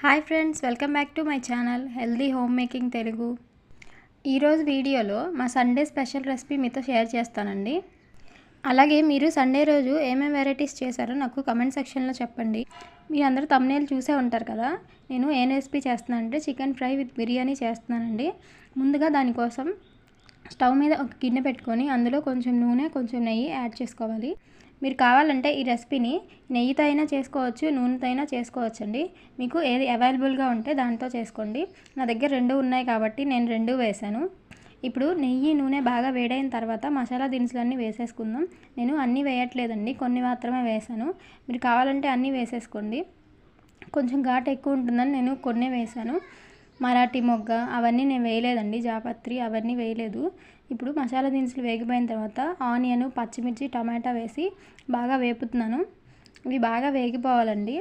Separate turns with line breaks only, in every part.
Hi friends welcome back to my channel healthy home making Telugu. ఈరోజు వీడియోలో మా Sunday special recipe మీతో share చేస్తానండి. అలాగే మీరు సండే రోజు ఏమేమి వెరైటీస్ చేశారో నాకు కమెంట్ సెక్షన్లో చెప్పండి. మీ అందరూ తమ్నేల్ చూసే ఉంటారు కదా నేను ఏం రెసిపీ చేస్తున్నానంటే చికెన్ ఫ్రై విత్ బిర్యానీ చేస్తున్నానండి. ముందుగా దానికోసం స్టవ్ మీద ఒక గిన్నె పెట్టుకొని అందులో కొంచెం నూనె కొంచెం నెయ్యి యాడ్ చేసుకోవాలి. మీరు కావాలంటే ఈ రెసిపీని నెయ్యితో అయినా చేసుకోవచ్చు నూనెతో అయినా చేసుకోవచ్చు అండి మీకు ఏది అవైలబుల్గా ఉంటే దాంతో చేసుకోండి. నా దగ్గర రెండు ఉన్నాయి కాబట్టి నేను రెండు వేశాను. ఇప్పుడు నెయ్యి నూనె బాగా వేడైన తర్వాత మసాలా దినుసులన్నీ వేసేసుకుందాం. నేను అన్నీ వేయట్లేదండి కొన్ని మాత్రమే వేశాను. మీరు కావాలంటే అన్నీ వేసేసుకోండి. కొంచెం ఘాటు ఎక్కువ ఉంటుందని నేను కొన్ని వేశాను. మరాఠీ మొగ్గ అవన్నీ నేను వేయలేదండి. జాపత్రి అవన్నీ వేయలేదు. ఇప్పుడు మసాలా దినుసులు వేగిపోయిన తర్వాత ఆనియన్ పచ్చిమిర్చి టమాటా వేసి బాగా వేపుతున్నాను. ఇవి బాగా వేగిపోవాలండి.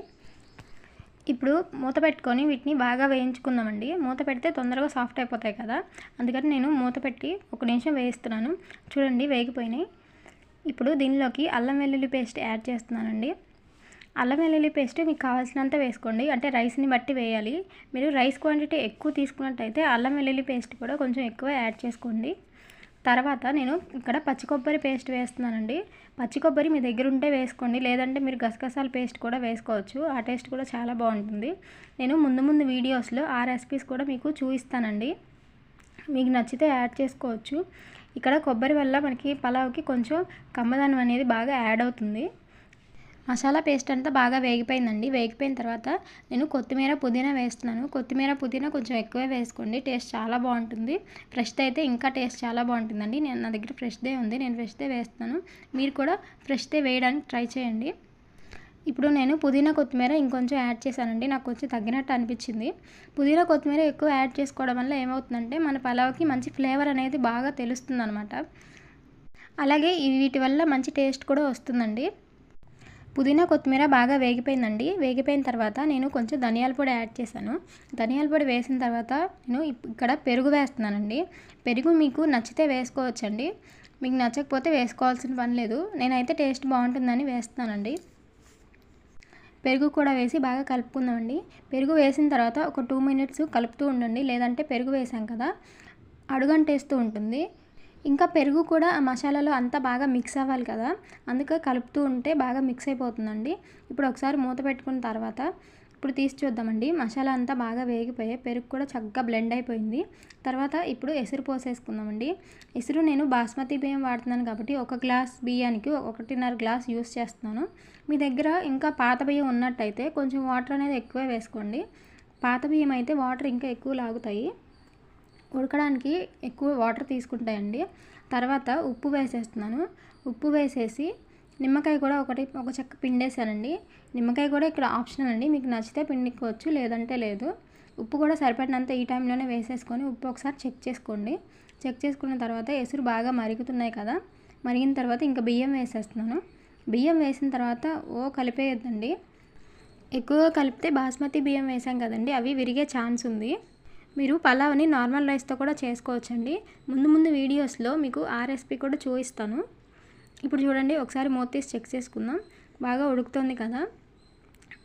ఇప్పుడు మూత పెట్టుకొని వీటిని బాగా వేయించుకుందామండి. మూత పెడితే తొందరగా సాఫ్ట్ అయిపోతాయి కదా. అందుకని నేను మూత పెట్టి ఒక నిమిషం వేయిస్తున్నాను. చూడండి వేగిపోయినాయి. ఇప్పుడు దీనిలోకి అల్లం వెల్లుల్లి పేస్ట్ యాడ్ చేస్తున్నానండి. అల్లం వెల్లుల్లి పేస్ట్ మీకు కావాల్సినంత వేసుకోండి. అంటే రైస్ని బట్టి వేయాలి. మీరు రైస్ క్వాంటిటీ ఎక్కువ తీసుకున్నట్టయితే అల్లం వెల్లుల్లి పేస్ట్ కూడా కొంచెం ఎక్కువ యాడ్ చేసుకోండి. తర్వాత నేను ఇక్కడ పచ్చి కొబ్బరి పేస్ట్ వేస్తున్నానండి. పచ్చి కొబ్బరి మీ దగ్గర ఉంటే వేసుకోండి. లేదంటే మీరు గసగసాల పేస్ట్ కూడా వేసుకోవచ్చు. ఆ టేస్ట్ కూడా చాలా బాగుంటుంది. నేను ముందు ముందు వీడియోస్లో ఆ రెసిపీస్ కూడా మీకు చూపిస్తానండి. మీకు నచ్చితే యాడ్ చేసుకోవచ్చు. ఇక్కడ కొబ్బరి వల్ల మనకి పలావ్కి కొంచెం కమ్మదనం అనేది బాగా యాడ్ అవుతుంది. మసాలా పేస్ట్ అంతా బాగా వేగిపోయిందండి. వేగిపోయిన తర్వాత నేను కొత్తిమీర పుదీనా వేస్తున్నాను. కొత్తిమీర పుదీనా కొంచెం ఎక్కువే వేసుకోండి. టేస్ట్ చాలా బాగుంటుంది. ఫ్రెష్ది అయితే ఇంకా టేస్ట్ చాలా బాగుంటుందండి. నేను నా దగ్గర ఫ్రెష్దే ఉంది. నేను ఫ్రెష్దే వేస్తున్నాను. మీరు కూడా ఫ్రెష్దే వేయడానికి ట్రై చేయండి. ఇప్పుడు నేను పుదీనా కొత్తిమీర ఇంకొంచెం యాడ్ చేశానండి. నాకు కొంచెం తగ్గినట్టు అనిపించింది. పుదీనా కొత్తిమీర ఎక్కువ యాడ్ చేసుకోవడం వల్ల ఏమవుతుందంటే మన పలావ్కి మంచి ఫ్లేవర్ అనేది బాగా తెలుస్తుంది అనమాట అలాగే వీటి వల్ల మంచి టేస్ట్ కూడా వస్తుందండి. పుదీనా కొత్తిమీర బాగా వేగిపోయిందండి. వేగిపోయిన తర్వాత నేను కొంచెం ధనియాల పొడి యాడ్ చేశాను. ధనియాల పొడి వేసిన తర్వాత నేను ఇక్కడ పెరుగు వేస్తున్నానండి. పెరుగు మీకు నచ్చితే వేసుకోవచ్చండి. మీకు నచ్చకపోతే వేసుకోవాల్సిన పని లేదు. నేనైతే టేస్ట్ బాగుంటుందని వేస్తున్నానండి. పెరుగు కూడా వేసి బాగా కలుపుకుందామండి. పెరుగు వేసిన తర్వాత ఒక టూ మినిట్స్ కలుపుతూ ఉండండి. లేదంటే పెరుగు వేసాం కదా అడుగంటేస్తూ ఉంటుంది. ఇంకా పెరుగు కూడా ఆ మసాలాలో అంతా బాగా మిక్స్ అవ్వాలి కదా. అందుకే కలుపుతూ ఉంటే బాగా మిక్స్ అయిపోతుందండి. ఇప్పుడు ఒకసారి మూత పెట్టుకున్న తర్వాత ఇప్పుడు తీసి చూద్దామండి. మసాలా అంతా బాగా వేగిపోయాయి పెరుగు కూడా చక్కగా బ్లెండ్ అయిపోయింది. తర్వాత ఇప్పుడు ఎసురు పోసేసుకుందామండి. ఎసురు నేను బాస్మతి బియ్యం వాడుతున్నాను కాబట్టి ఒక గ్లాస్ బియ్యానికి ఒకటిన్నర గ్లాస్ యూస్ చేస్తున్నాను. మీ దగ్గర ఇంకా పాత బియ్యం ఉన్నట్టయితే కొంచెం వాటర్ అనేది ఎక్కువే వేసుకోండి. పాత బియ్యం అయితే వాటర్ ఇంకా ఎక్కువ లాగుతాయి. ఉడకడానికి ఎక్కువ వాటర్ తీసుకుంటాయండి. తర్వాత ఉప్పు వేసేస్తున్నాను. ఉప్పు వేసేసి నిమ్మకాయ కూడా ఒకటి ఒక చెక్క పిండేసానండి నిమ్మకాయ కూడా ఇక్కడ ఆప్షనల్ అండి. మీకు నచ్చితే పిండుకోవచ్చు లేదంటే లేదు. ఉప్పు కూడా సరిపడినంత ఈ టైంలోనే వేసేసుకొని ఉప్పు ఒకసారి చెక్ చేసుకోండి. చెక్ చేసుకున్న తర్వాత ఎసురు బాగా మరుగుతున్నాయి కదా. మరిగిన తర్వాత ఇంకా బియ్యం వేసేస్తున్నాను. బియ్యం వేసిన తర్వాత ఓ కలిపేయద్దండి. ఎక్కువగా కలిపితే బాస్మతి బియ్యం వేసాం కదండి అవి విరిగే ఛాన్స్ ఉంది. మీరు పలావ్ని నార్మల్ రైస్తో కూడా చేసుకోవచ్చండి. ముందు ముందు వీడియోస్లో మీకు ఆ రెసిపీ కూడా చూపిస్తాను. ఇప్పుడు చూడండి ఒకసారి మూత తీసి చెక్ చేసుకుందాం. బాగా ఉడుకుతుంది కదా.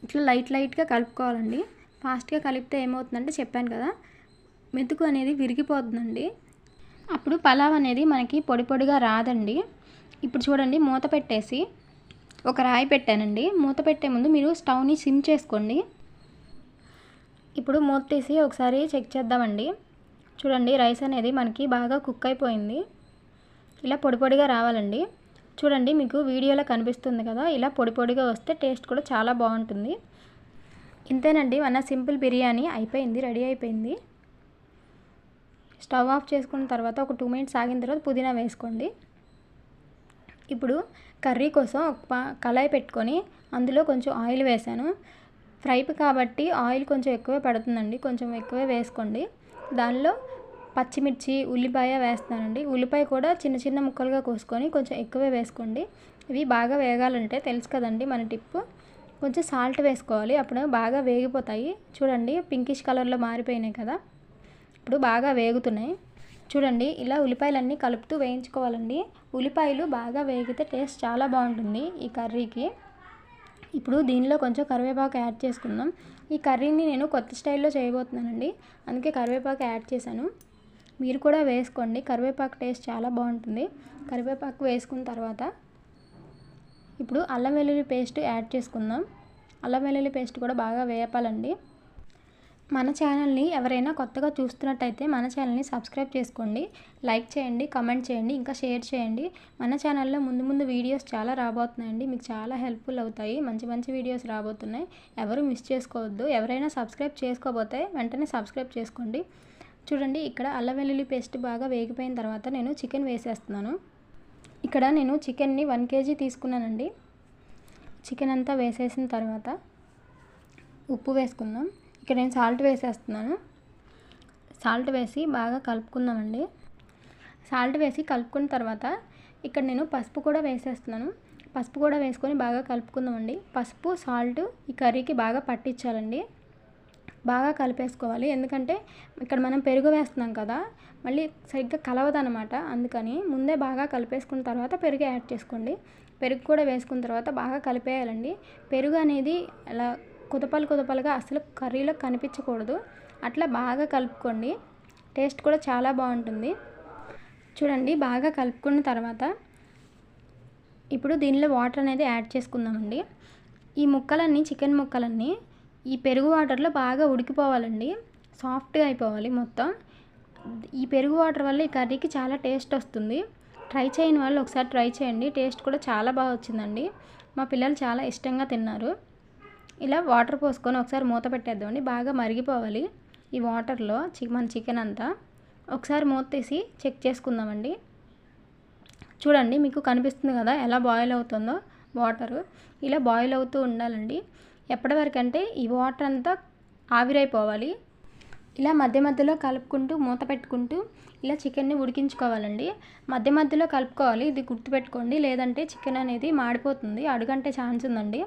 ఇట్లా లైట్ లైట్గా కలుపుకోవాలండి. ఫాస్ట్గా కలిపితే ఏమవుతుందంటే చెప్పాను కదా మెతుకు అనేది విరిగిపోతుందండి. అప్పుడు పలావ్ అనేది మనకి పొడి పొడిగా రాదండి. ఇప్పుడు చూడండి మూత పెట్టేసి ఒక రాయి పెట్టానండి. మూత పెట్టే ముందు మీరు స్టవ్ని సిమ్ చేసుకోండి. ఇప్పుడు మూత తీసి ఒకసారి చెక్ చేద్దామండి. చూడండి రైస్ అనేది మనకి బాగా కుక్ అయిపోయింది. ఇలా పొడి పొడిగా రావాలండి. చూడండి మీకు వీడియోలో కనిపిస్తుంది కదా ఇలా పొడి పొడిగా వస్తే టేస్ట్ కూడా చాలా బాగుంటుంది. ఇంతేనండి మన సింపుల్ బిర్యానీ అయిపోయింది రెడీ అయిపోయింది. స్టవ్ ఆఫ్ చేసుకున్న తర్వాత ఒక టూ మినిట్స్ ఆగిన తర్వాత పుదీనా వేసుకోండి. ఇప్పుడు కర్రీ కోసం ఒక కళాయి పెట్టుకొని అందులో కొంచెం ఆయిల్ వేసాను ఫ్రైపు కాబట్టి ఆయిల్ కొంచెం ఎక్కువే పడుతుందండి. కొంచెం ఎక్కువే వేసుకోండి. దానిలో పచ్చిమిర్చి ఉల్లిపాయ వేస్తానండి ఉల్లిపాయ కూడా చిన్న చిన్న ముక్కలుగా కోసుకొని కొంచెం ఎక్కువే వేసుకోండి. ఇవి బాగా వేగాలంటే తెలుసు కదండి మన టిప్పు. కొంచెం సాల్ట్ వేసుకోవాలి. అప్పుడు బాగా వేగిపోతాయి. చూడండి పింకిష్ కలర్లో మారిపోయినాయి కదా. ఇప్పుడు బాగా వేగుతున్నాయి. చూడండి ఇలా ఉల్లిపాయలన్నీ కలుపుతూ వేయించుకోవాలండి. ఉల్లిపాయలు బాగా వేగితే టేస్ట్ చాలా బాగుంటుంది ఈ కర్రీకి. ఇప్పుడు దీనిలో కొంచెం కరివేపాకు యాడ్ చేసుకుందాం. ఈ కర్రీని నేను కొత్త స్టైల్లో చేయబోతున్నానండి. అందుకే కరివేపాకు యాడ్ చేశాను. మీరు కూడా వేసుకోండి. కరివేపాకు టేస్ట్ చాలా బాగుంటుంది. కరివేపాకు వేసుకున్న తర్వాత ఇప్పుడు అల్లం వెల్లుల్లి పేస్ట్ యాడ్ చేసుకుందాం. అల్లం వెల్లుల్లి పేస్ట్ కూడా బాగా వేపాలండి. మన ఛానల్ని ఎవరైనా కొత్తగా చూస్తున్నట్టయితే మన ఛానల్ని సబ్స్క్రైబ్ చేసుకోండి. లైక్ చేయండి కమెంట్ చేయండి ఇంకా షేర్ చేయండి. మన ఛానల్లో ముందు ముందు వీడియోస్ చాలా రాబోతున్నాయండి. మీకు చాలా హెల్ప్ఫుల్ అవుతాయి. మంచి మంచి వీడియోస్ రాబోతున్నాయి. ఎవరు మిస్ చేసుకోవద్దు. ఎవరైనా సబ్స్క్రైబ్ చేసుకోకపోతే వెంటనే సబ్స్క్రైబ్ చేసుకోండి. చూడండి ఇక్కడ అల్లం వెల్లుల్లి పేస్ట్ బాగా వేగిపోయిన తర్వాత నేను చికెన్ వేసేస్తున్నాను. ఇక్కడ నేను చికెన్ని వన్ కేజీ తీసుకున్నానండి. చికెన్ అంతా వేసేసిన తర్వాత ఉప్పు వేసుకుందాం. ఇక్కడ నేను సాల్ట్ వేసేస్తున్నాను. సాల్ట్ వేసి బాగా కలుపుకుందామండి. సాల్ట్ వేసి కలుపుకున్న తర్వాత ఇక్కడ నేను పసుపు కూడా వేసేస్తున్నాను. పసుపు కూడా వేసుకొని బాగా కలుపుకుందామండి. పసుపు సాల్ట్ ఈ కర్రీకి బాగా పట్టించాలండి. బాగా కలిపేసుకోవాలి. ఎందుకంటే ఇక్కడ మనం పెరుగు వేస్తున్నాం కదా మళ్ళీ సరిగ్గా కలవదనమాట అందుకని ముందే బాగా కలిపేసుకున్న తర్వాత పెరుగు యాడ్ చేసుకోండి. పెరుగు కూడా వేసుకున్న తర్వాత బాగా కలిపేయాలండి. పెరుగు అనేది అలా కుదపలు కుదపలుగా అసలు కర్రీలో కనిపించకూడదు. అట్లా బాగా కలుపుకోండి. టేస్ట్ కూడా చాలా బాగుంటుంది. చూడండి బాగా కలుపుకున్న తర్వాత ఇప్పుడు దీనిలో వాటర్ అనేది యాడ్ చేసుకుందామండి. ఈ ముక్కలన్నీ చికెన్ ముక్కలన్నీ ఈ పెరుగు వాటర్లో బాగా ఉడికిపోవాలండి. సాఫ్ట్గా అయిపోవాలి మొత్తం. ఈ పెరుగు వాటర్ వల్ల ఈ కర్రీకి చాలా టేస్ట్ వస్తుంది. ట్రై చేయని వాళ్ళు ఒకసారి ట్రై చేయండి. టేస్ట్ కూడా చాలా బాగా వచ్చిందండి. మా పిల్లలు చాలా ఇష్టంగా తిన్నారు. ఇలా వాటర్ పోసుకొని ఒకసారి మూత పెట్టేద్దామండి. బాగా మరిగిపోవాలి ఈ వాటర్లో చి మన చికెన్ అంతా. ఒకసారి మూత తీసి చెక్ చేసుకుందామండి. చూడండి మీకు కనిపిస్తుంది కదా ఎలా బాయిల్ అవుతుందో వాటరు. ఇలా బాయిల్ అవుతూ ఉండాలండి. ఎప్పటి వరకు అంటే ఈ వాటర్ అంతా ఆవిరైపోవాలి. ఇలా మధ్య మధ్యలో కలుపుకుంటూ మూత పెట్టుకుంటూ ఇలా చికెన్ని ఉడికించుకోవాలండి. మధ్య మధ్యలో కలుపుకోవాలి. ఇది గుర్తుపెట్టుకోండి. లేదంటే చికెన్ అనేది మాడిపోతుంది. అడుగంటే ఛాన్స్ ఉందండి.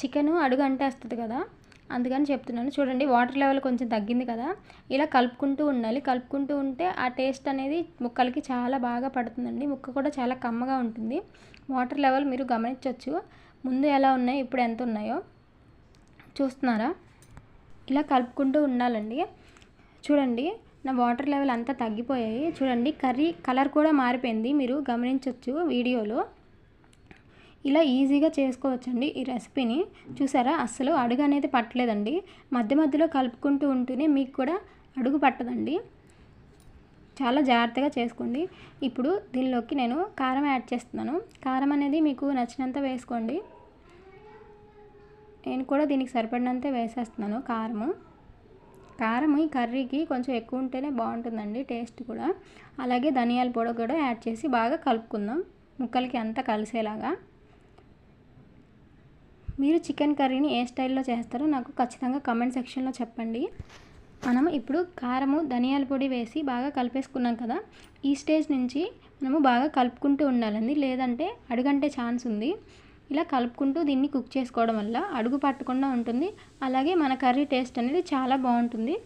చికెను అడుగు అంటేస్తుంది కదా అందుకని చెప్తున్నాను. చూడండి వాటర్ లెవెల్ కొంచెం తగ్గింది కదా. ఇలా కలుపుకుంటూ ఉండాలి. కలుపుకుంటూ ఉంటే ఆ టేస్ట్ అనేది ముక్కలకి చాలా బాగా పడుతుందండి. ముక్క కూడా చాలా కమ్మగా ఉంటుంది. వాటర్ లెవెల్ మీరు గమనించవచ్చు ముందు ఎలా ఉన్నాయి ఇప్పుడు ఎంత ఉన్నాయో. చూస్తున్నారా? ఇలా కలుపుకుంటూ ఉండాలండి. చూడండి నా వాటర్ లెవెల్ అంతా తగ్గిపోయాయి. చూడండి కర్రీ కలర్ కూడా మారిపోయింది. మీరు గమనించవచ్చు వీడియోలో. ఇలా ఈజీగా చేసుకోవచ్చండి ఈ రెసిపీని. చూసారా? అస్సలు అడుగు అనేది పట్టలేదండి. మధ్య మధ్యలో కలుపుకుంటూ ఉంటూనే మీకు కూడా అడుగు పట్టదండి. చాలా జాగ్రత్తగా చేసుకోండి. ఇప్పుడు దీనిలోకి నేను కారం యాడ్ చేస్తున్నాను. కారం అనేది మీకు నచ్చినంత వేసుకోండి. నేను కూడా దీనికి సరిపడినంత వేసేస్తున్నాను కారము. కారం ఈ కర్రీకి కొంచెం ఎక్కువ ఉంటేనే బాగుంటుందండి టేస్ట్ కూడా. అలాగే ధనియాల పొడి కూడా యాడ్ చేసి బాగా కలుపుకుందాం. ముక్కలకి అంతా కలిసేలాగా. మీరు చికెన్ కర్రీని ఏ స్టైల్లో చేస్తారో నాకు ఖచ్చితంగా కమెంట్ సెక్షన్లో చెప్పండి. మనం ఇప్పుడు కారము ధనియాల పొడి వేసి బాగా కలిపేసుకున్నాం కదా ఈ స్టేజ్ నుంచి మనము బాగా కలుపుకుంటూ ఉండాలండి. లేదంటే అడుగంటే ఛాన్స్ ఉంది. ఇలా కలుపుకుంటూ దీన్ని కుక్ చేసుకోవడం వల్ల అడుగు పట్టకుండా ఉంటుంది. అలాగే మన కర్రీ టేస్ట్ అనేది చాలా బాగుంటుంది.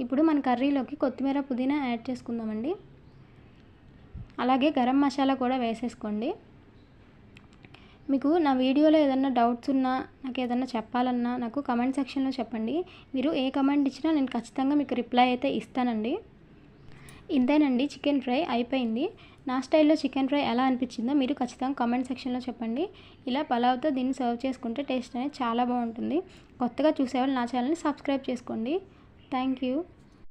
ఇప్పుడు మన కర్రీలోకి కొత్తిమీర పుదీనా యాడ్ చేసుకుందామండి. అలాగే గరం మసాలా కూడా వేసేసుకోండి. మీకు నా వీడియోలో ఏదన్నా డౌట్స్ ఉన్నా నాకు ఏదన్నా చెప్పాలన్నా నాకు కమెంట్ సెక్షన్లో చెప్పండి. మీరు ఏ కమెంట్ ఇచ్చినా నేను ఖచ్చితంగా మీకు రిప్లై అయితే ఇస్తానండి. ఇంతేనండి చికెన్ ఫ్రై అయిపోయింది. నా స్టైల్లో చికెన్ ఫ్రై ఎలా అనిపించిందో మీరు ఖచ్చితంగా కామెంట్ సెక్షన్లో చెప్పండి. ఇలా పలావ్తో దీన్ని సర్వ్ చేసుకుంటే టేస్ట్ అనేది చాలా బాగుంటుంది. కొత్తగా చూసేవాళ్ళు నా ఛానల్ని సబ్స్క్రైబ్ చేసుకోండి. Thank you.